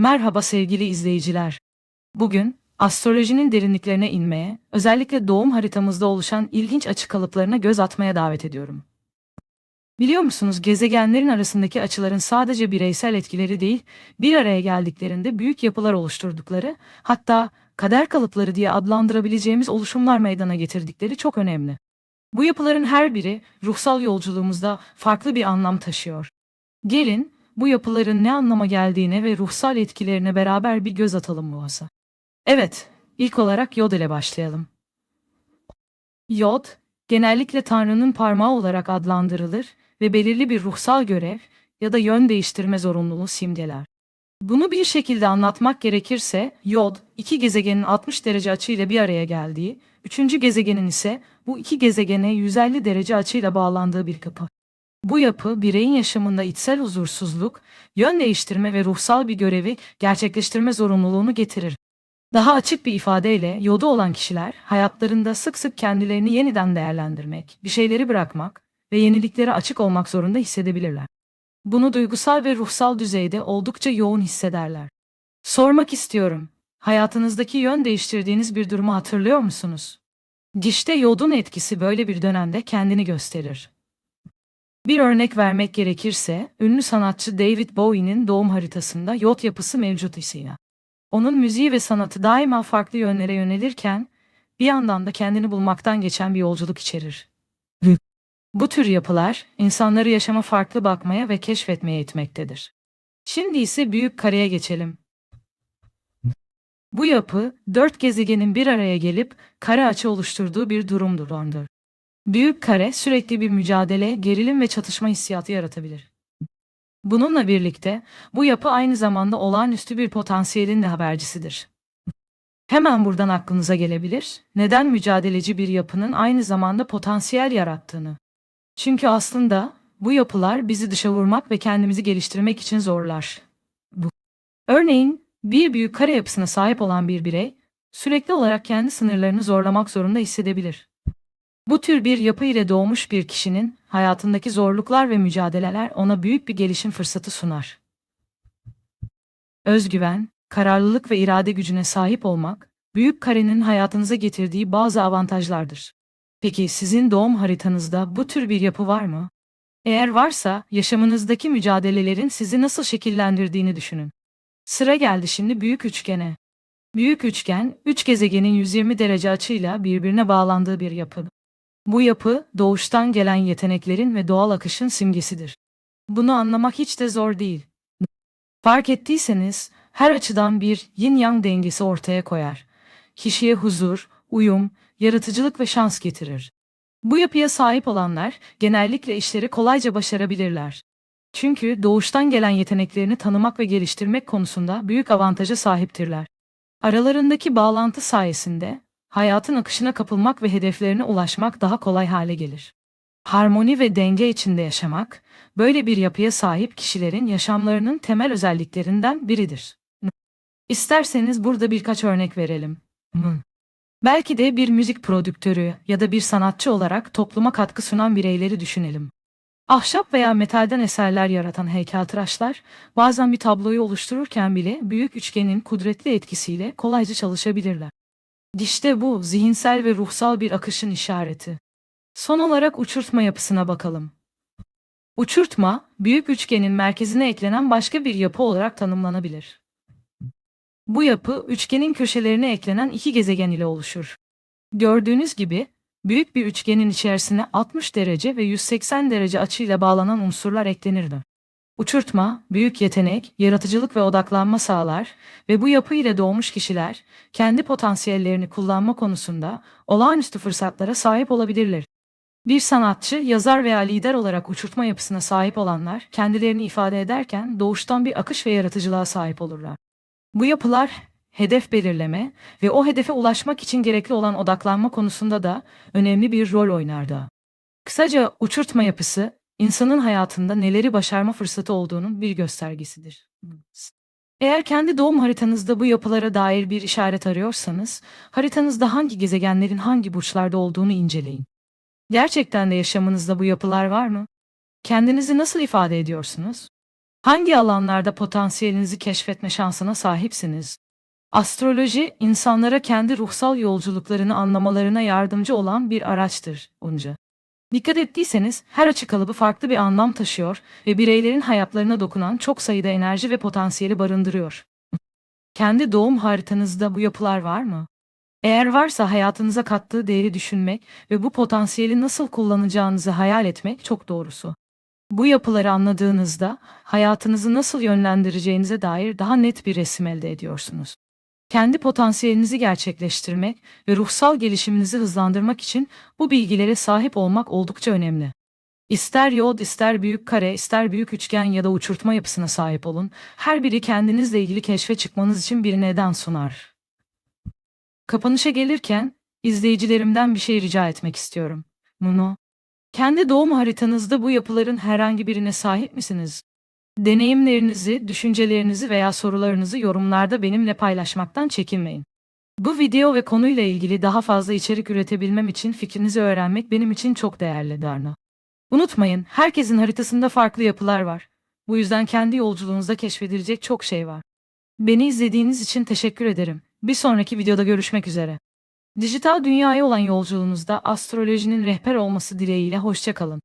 Merhaba sevgili izleyiciler. Bugün astrolojinin derinliklerine inmeye, özellikle doğum haritamızda oluşan ilginç açı kalıplarına göz atmaya davet ediyorum. Biliyor musunuz gezegenlerin arasındaki açıların sadece bireysel etkileri değil, bir araya geldiklerinde büyük yapılar oluşturdukları, hatta kader kalıpları diye adlandırabileceğimiz oluşumlar meydana getirdikleri çok önemli. Bu yapıların her biri ruhsal yolculuğumuzda farklı bir anlam taşıyor. Gelin bu yapıların ne anlama geldiğine ve ruhsal etkilerine beraber bir göz atalım muhasa. Evet, ilk olarak yod ile başlayalım. Yod, genellikle Tanrı'nın parmağı olarak adlandırılır ve belirli bir ruhsal görev ya da yön değiştirme zorunluluğu simgeler. Bunu bir şekilde anlatmak gerekirse, yod, iki gezegenin 60 derece açıyla bir araya geldiği, üçüncü gezegenin ise bu iki gezegene 150 derece açıyla bağlandığı bir kapı. Bu yapı bireyin yaşamında içsel huzursuzluk, yön değiştirme ve ruhsal bir görevi gerçekleştirme zorunluluğunu getirir. Daha açık bir ifadeyle yodu olan kişiler hayatlarında sık sık kendilerini yeniden değerlendirmek, bir şeyleri bırakmak ve yeniliklere açık olmak zorunda hissedebilirler. Bunu duygusal ve ruhsal düzeyde oldukça yoğun hissederler. Sormak istiyorum. Hayatınızdaki yön değiştirdiğiniz bir durumu hatırlıyor musunuz? Dişte yodun etkisi böyle bir dönemde kendini gösterir. Bir örnek vermek gerekirse, ünlü sanatçı David Bowie'nin doğum haritasında yod yapısı mevcut ise. Onun müziği ve sanatı daima farklı yönlere yönelirken, bir yandan da kendini bulmaktan geçen bir yolculuk içerir. Bu tür yapılar, insanları yaşama farklı bakmaya ve keşfetmeye itmektedir. Şimdi ise büyük kareye geçelim. Bu yapı, dört gezegenin bir araya gelip kare açı oluşturduğu bir durumdur. Büyük kare sürekli bir mücadele, gerilim ve çatışma hissiyatı yaratabilir. Bununla birlikte bu yapı aynı zamanda olağanüstü bir potansiyelin de habercisidir. Hemen buradan aklınıza gelebilir, neden mücadeleci bir yapının aynı zamanda potansiyel yarattığını. Çünkü aslında bu yapılar bizi dışa vurmak ve kendimizi geliştirmek için zorlar. Bu. Örneğin bir büyük kare yapısına sahip olan bir birey sürekli olarak kendi sınırlarını zorlamak zorunda hissedebilir. Bu tür bir yapı ile doğmuş bir kişinin hayatındaki zorluklar ve mücadeleler ona büyük bir gelişim fırsatı sunar. Özgüven, kararlılık ve irade gücüne sahip olmak, büyük karenin hayatınıza getirdiği bazı avantajlardır. Peki sizin doğum haritanızda bu tür bir yapı var mı? Eğer varsa yaşamınızdaki mücadelelerin sizi nasıl şekillendirdiğini düşünün. Sıra geldi şimdi büyük üçgene. Büyük üçgen, üç gezegenin 120 derece açıyla birbirine bağlandığı bir yapı. Bu yapı, doğuştan gelen yeteneklerin ve doğal akışın simgesidir. Bunu anlamak hiç de zor değil. Fark ettiyseniz, her açıdan bir yin-yang dengesi ortaya koyar. Kişiye huzur, uyum, yaratıcılık ve şans getirir. Bu yapıya sahip olanlar genellikle işleri kolayca başarabilirler. Çünkü doğuştan gelen yeteneklerini tanımak ve geliştirmek konusunda büyük avantaja sahiptirler. Aralarındaki bağlantı sayesinde hayatın akışına kapılmak ve hedeflerine ulaşmak daha kolay hale gelir. Harmoni ve denge içinde yaşamak, böyle bir yapıya sahip kişilerin yaşamlarının temel özelliklerinden biridir. İsterseniz burada birkaç örnek verelim. Belki de bir müzik prodüktörü ya da bir sanatçı olarak topluma katkı sunan bireyleri düşünelim. Ahşap veya metalden eserler yaratan heykeltıraşlar bazen bir tabloyu oluştururken bile büyük üçgenin kudretli etkisiyle kolayca çalışabilirler. İşte bu zihinsel ve ruhsal bir akışın işareti. Son olarak uçurtma yapısına bakalım. Uçurtma, büyük üçgenin merkezine eklenen başka bir yapı olarak tanımlanabilir. Bu yapı üçgenin köşelerine eklenen iki gezegen ile oluşur. Gördüğünüz gibi büyük bir üçgenin içerisine 60 derece ve 180 derece açıyla bağlanan unsurlar eklenirdi. Uçurtma, büyük yetenek, yaratıcılık ve odaklanma sağlar ve bu yapı ile doğmuş kişiler kendi potansiyellerini kullanma konusunda olağanüstü fırsatlara sahip olabilirler. Bir sanatçı, yazar veya lider olarak uçurtma yapısına sahip olanlar kendilerini ifade ederken doğuştan bir akış ve yaratıcılığa sahip olurlar. Bu yapılar hedef belirleme ve o hedefe ulaşmak için gerekli olan odaklanma konusunda da önemli bir rol oynardı. Kısaca uçurtma yapısı insanın hayatında neleri başarma fırsatı olduğunun bir göstergesidir. Eğer kendi doğum haritanızda bu yapılara dair bir işaret arıyorsanız, haritanızda hangi gezegenlerin hangi burçlarda olduğunu inceleyin. Gerçekten de yaşamınızda bu yapılar var mı? Kendinizi nasıl ifade ediyorsunuz? Hangi alanlarda potansiyelinizi keşfetme şansına sahipsiniz? Astroloji, insanlara kendi ruhsal yolculuklarını anlamalarına yardımcı olan bir araçtır. Onca. Dikkat ettiyseniz her açı kalıbı farklı bir anlam taşıyor ve bireylerin hayatlarına dokunan çok sayıda enerji ve potansiyeli barındırıyor. Kendi doğum haritanızda bu yapılar var mı? Eğer varsa hayatınıza kattığı değeri düşünmek ve bu potansiyeli nasıl kullanacağınızı hayal etmek çok doğrusu. Bu yapıları anladığınızda hayatınızı nasıl yönlendireceğinize dair daha net bir resim elde ediyorsunuz. Kendi potansiyelinizi gerçekleştirmek ve ruhsal gelişiminizi hızlandırmak için bu bilgilere sahip olmak oldukça önemli. İster yod, ister büyük kare, ister büyük üçgen ya da uçurtma yapısına sahip olun, her biri kendinizle ilgili keşfe çıkmanız için bir neden sunar. Kapanışa gelirken izleyicilerimden bir şey rica etmek istiyorum. Nuno, kendi doğum haritanızda bu yapıların herhangi birine sahip misiniz? Deneyimlerinizi, düşüncelerinizi veya sorularınızı yorumlarda benimle paylaşmaktan çekinmeyin. Bu video ve konuyla ilgili daha fazla içerik üretebilmem için fikrinizi öğrenmek benim için çok değerli Darna. Unutmayın, herkesin haritasında farklı yapılar var. Bu yüzden kendi yolculuğunuzda keşfedilecek çok şey var. Beni izlediğiniz için teşekkür ederim. Bir sonraki videoda görüşmek üzere. Dijital dünyaya olan yolculuğunuzda astrolojinin rehber olması dileğiyle hoşça kalın.